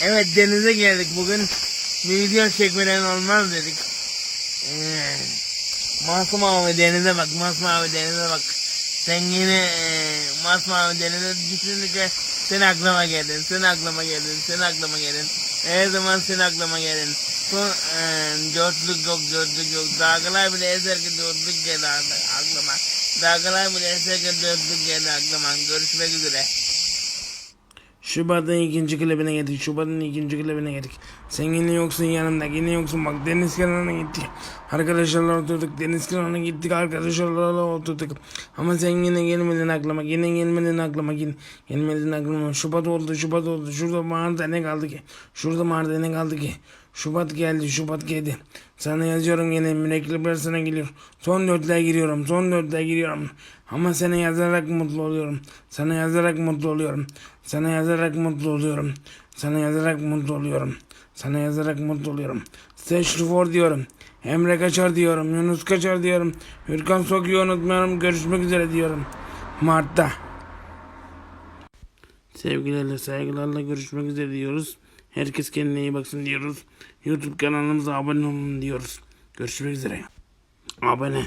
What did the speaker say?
Evet denize geldik bugün. Video çekmeden olmaz dedik. Ee, masmavi denize bak, masmavi denize bak. Sen yine e, masmavi denize düşündükçe sen aklıma geldin, sen aklıma geldin, sen aklıma geldin. Her zaman sen aklıma geldin. Son, e, dörtlük yok, dörtlük yok. Dalgalar bile eserken dörtlük geldi aklıma. Dalgalar bile eserken dörtlük geldi aklıma. Görüşmek üzere. Şubat'ın ikinci klibine geldik. Şubat'ın ikinci klibine geldik. Sen yine yoksun yanımda. Yine yoksun. Bak deniz kenarına gittik. Arkadaşlarla oturduk. Deniz kenarına gittik. Arkadaşlarla oturduk. Ama sen yine gelmedin aklıma. Yine gelmedin aklıma. Yine gelmedin aklıma. Şubat oldu. Şubat oldu. Şurada mağarada ne kaldı ki? Şurada mağarada ne kaldı ki? Şubat geldi. Şubat geldi. Sana yazıyorum yine. Mürekkepler sana geliyor. Son dörtlüğe giriyorum. Son dörtlüğe giriyorum. Ama sana yazarak mutlu oluyorum. Sana yazarak mutlu oluyorum. Sana yazarak mutlu oluyorum. Sana yazarak mutlu oluyorum. Sana yazarak mutlu oluyorum. Seçlifor diyorum. Emre Kaçar diyorum. Yunus Kaçar diyorum. Hürkan Soku'yu unutmuyorum. Görüşmek üzere diyorum. Mart'ta. Sevgilerle saygılarla görüşmek üzere diyoruz. Herkes kendine iyi baksın diyoruz. YouTube kanalımıza abone olun diyoruz. Görüşmek üzere. Abone.